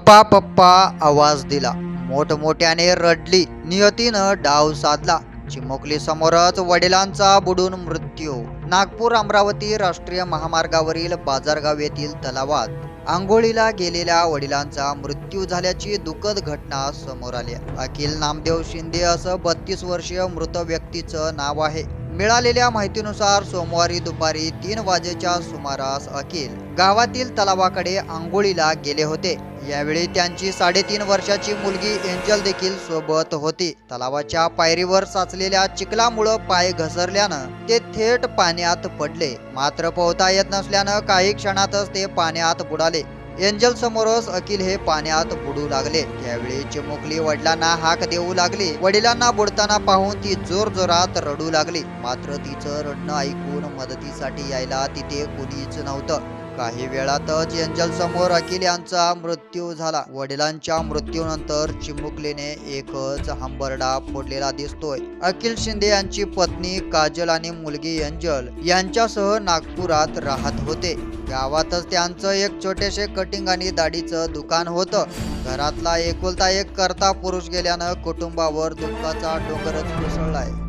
पप्पा पप्पा आवाज दिला. मोठमोठ्याने रडली. नियतीनं डाव साधला. चिमुकली समोरच वडिलांचा बुडून मृत्यू. नागपूर अमरावती राष्ट्रीय महामार्गावरील बाजारगाव येथील तलावात आंघोळीला गेलेल्या वडिलांचा मृत्यू झाल्याची दुःखद घटना समोर आली. अखिल नामदेव शिंदे असं बत्तीस वर्षीय मृत व्यक्तीचं नाव आहे. मिळालेल्या माहितीनुसार सोमवारी दुपारी तीन वाजेच्या सुमारास अखिल गावातील तलावाकडे आंघोळीला गेले होते. यावेळी त्यांची साडेतीन वर्षाची मुलगी एंजल देखील सोबत होती. तलावाच्या पायरीवर साचलेल्या चिखलामुळं पाय घसरल्यानं ते थेट पाण्यात पडले. मात्र पोहता येत नसल्यानं काही क्षणातच ते पाण्यात बुडाले. एंजल समोरच अखिल हे पाण्यात बुडू लागले. त्यावेळी चिमुकली वडिलांना हाक देऊ लागली. वडिलांना बुडताना पाहून ती जोर जोरात रडू लागली. मात्र तिचं रडणं ऐकून मदतीसाठी यायला तिथे कुणीच नव्हतं. काही वेळातच एंजल समोर अखिल यांचा मृत्यू झाला. वडिलांच्या मृत्यूनंतर चिमुकलीने एकच हंबरडा फोडलेला दिसतोय. अखिल शिंदे यांची पत्नी काजल आणि मुलगी एंजल यांच्यासह नागपुरात राहत होते. गावातच त्यांचं एक छोटेसे कटिंग आणि दाढीचं दुकान होतं. घरातला एकुलता एक करता पुरुष गेल्यानं कुटुंबावर दुःखाचा डोंगरच कोसळलाय.